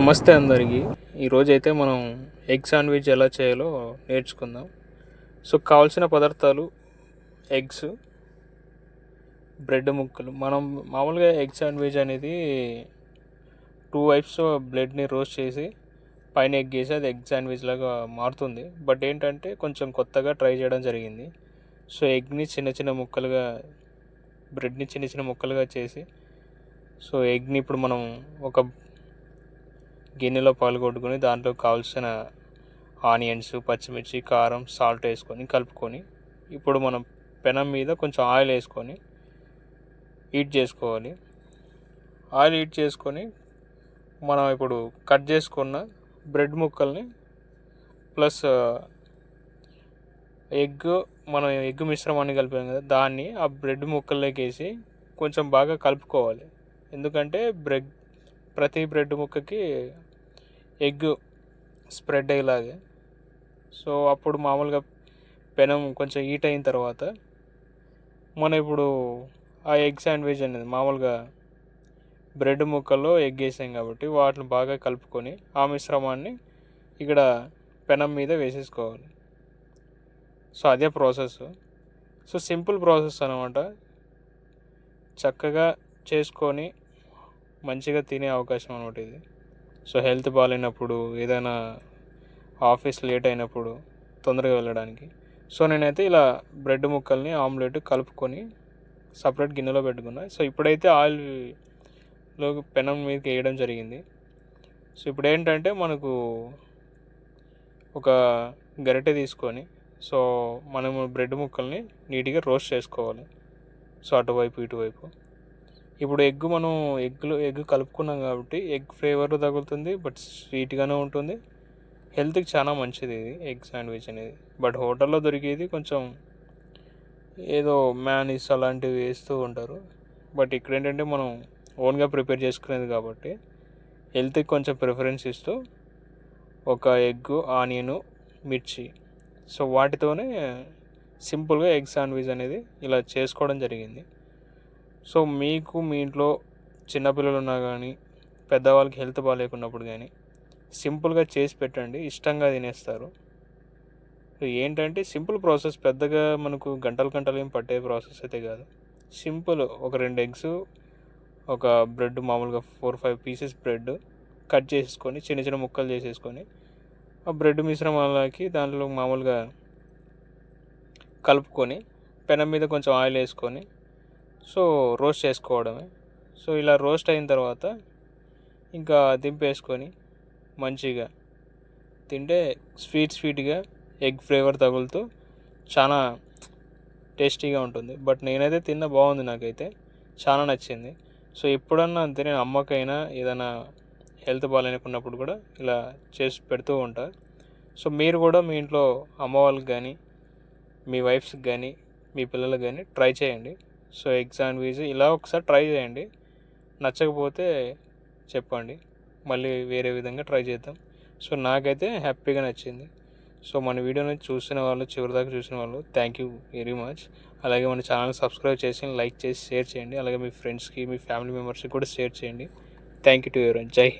నమస్తే అందరికీ. ఈరోజు అయితే మనం ఎగ్ శాండ్విచ్ ఎలా చేయాలో నేర్చుకుందాం. సో కావాల్సిన పదార్థాలు ఎగ్స్ బ్రెడ్ ముక్కలు. మనం మామూలుగా ఎగ్ శాండ్విచ్ అనేది టూ వైప్స్ బ్రెడ్ని రోస్ట్ చేసి పైన ఎగ్ వేసి అది ఎగ్ శాండ్విచ్ లాగా మారుతుంది. బట్ ఏంటంటే కొంచెం కొత్తగా ట్రై చేయడం జరిగింది. సో ఎగ్ని చిన్న చిన్న ముక్కలుగా బ్రెడ్ని చిన్న చిన్న ముక్కలుగా చేసి సో ఎగ్ని ఇప్పుడు మనం ఒక గిన్నెలో పాల్గొట్టుకొని దాంట్లో కావాల్సిన ఆనియన్స్ పచ్చిమిర్చి కారం సాల్ట్ వేసుకొని కలుపుకొని ఇప్పుడు మనం పెనం మీద కొంచెం ఆయిల్ వేసుకొని హీట్ చేసుకోవాలి. ఆయిల్ హీట్ చేసుకొని మనం ఇప్పుడు కట్ చేసుకున్న బ్రెడ్ ముక్కల్ని ప్లస్ ఎగ్ మనం ఎగ్ మిశ్రమాన్ని కలిపాం కదా దాన్ని ఆ బ్రెడ్ ముక్కల్లోకి వేసి కొంచెం బాగా కలుపుకోవాలి. ఎందుకంటే బ్రెడ్ ప్రతి బ్రెడ్ ముక్కకి ఎగ్ స్ప్రెడ్ అయ్యేలాగే. సో అప్పుడు మామూలుగా పెనం కొంచెం హీట్ అయిన తర్వాత మనం ఇప్పుడు ఆ ఎగ్ శాండ్విచ్ అనేది మామూలుగా బ్రెడ్ ముక్కల్లో ఎగ్ వేసాం కాబట్టి వాటిని బాగా కలుపుకొని ఆ మిశ్రమాన్ని ఇక్కడ పెనం మీద వేసేసుకోవాలి. సో అదే ప్రాసెస్. సో సింపుల్ ప్రాసెస్ అనమాట చక్కగా చేసుకొని మంచిగా తినే అవకాశం అనమాట ఇది. సో హెల్త్ బాగాలేనప్పుడు ఏదైనా ఆఫీస్ లేట్ అయినప్పుడు తొందరగా వెళ్ళడానికి. సో నేనైతే ఇలా బ్రెడ్ ముక్కల్ని ఆమ్లెట్ కలుపుకొని సపరేట్ గిన్నెలో పెట్టుకున్నా. సో ఇప్పుడైతే ఆయిల్లో పెనం మీదకి వేయడం జరిగింది. సో ఇప్పుడు ఏంటంటే మనకు ఒక గరిటె తీసుకొని సో మనము బ్రెడ్ ముక్కల్ని నీట్గా రోస్ట్ చేసుకోవాలి. సో అటువైపు ఇటువైపు. ఇప్పుడు ఎగ్ మనం ఎగ్లో ఎగ్ కలుపుకున్నాం కాబట్టి ఎగ్ ఫ్లేవర్ తగులుతుంది బట్ స్వీట్గానే ఉంటుంది. హెల్త్కి చాలా మంచిది ఇది ఎగ్ శాండ్విచ్ అనేది. బట్ హోటల్లో దొరికేది కొంచెం ఏదో మ్యానీస్ అలాంటివి వేస్తూ ఉంటారు. బట్ ఇక్కడ ఏంటంటే మనం ఓన్గా ప్రిపేర్ చేసుకునేది కాబట్టి హెల్త్కి కొంచెం ప్రిఫరెన్స్ ఇస్తూ ఒక ఎగ్ ఆనియన్ మిర్చి. సో వాటితోనే సింపుల్గా ఎగ్ శాండ్విచ్ అనేది ఇలా చేసుకోవడం జరిగింది. సో మీకు మీ ఇంట్లో చిన్నపిల్లలు ఉన్నా కానీ పెద్దవాళ్ళకి హెల్త్ బాగాలేకున్నప్పుడు కానీ సింపుల్గా చేసి పెట్టండి ఇష్టంగా తినేస్తారు. ఏంటంటే సింపుల్ ప్రాసెస్ పెద్దగా మనకు గంటలు గంటలు ఏం పట్టే ప్రాసెస్ అయితే కాదు. సింపుల్ ఒక రెండు ఎగ్స్ ఒక బ్రెడ్ మామూలుగా four five pieces bread cut చేసుకొని చిన్న చిన్న ముక్కలు చేసేసుకొని ఆ బ్రెడ్ మిశ్రమాలకి దాంట్లో మామూలుగా కలుపుకొని పెనం మీద కొంచెం ఆయిల్ వేసుకొని సో రోస్ట్ చేసుకోవడమే. సో ఇలా రోస్ట్ అయిన తర్వాత ఇంకా దింపేసుకొని మంచిగా తింటే స్వీట్ స్వీట్గా ఎగ్ ఫ్లేవర్ తగులుతూ చాలా టేస్టీగా ఉంటుంది. బట్ నేనైతే తిన్న బాగుంది నాకైతే. చాలా నచ్చింది. సో ఎప్పుడన్నా అంతే నేను అమ్మకైనా ఏదైనా హెల్త్ బాగాలేనుకున్నప్పుడు కూడా ఇలా చేసి పెడుతూ ఉంటా. సో మీరు కూడా మీ ఇంట్లో అమ్మ వాళ్ళకి కానీ మీ వైఫ్స్కి కానీ మీ పిల్లలకు కానీ ట్రై చేయండి. సో ఎగ్జామ్ శాండ్విచ్ ఇలా ఒకసారి ట్రై చేయండి. నచ్చకపోతే చెప్పండి. మళ్ళీ వేరే విధంగా ట్రై చేద్దాం. సో నాకైతే హ్యాపీగా నచ్చింది. సో మన వీడియోని చూసిన వాళ్ళు చివరిదాకా చూసిన వాళ్ళు థ్యాంక్ యూ వెరీ మచ్ అలాగే మన ఛానల్ సబ్స్క్రైబ్ చేసి లైక్ చేసి షేర్ చేయండి. అలాగే మీ ఫ్రెండ్స్కి మీ ఫ్యామిలీ మెంబర్స్కి కూడా షేర్ చేయండి. థ్యాంక్ యూ టు ఎవర్ జై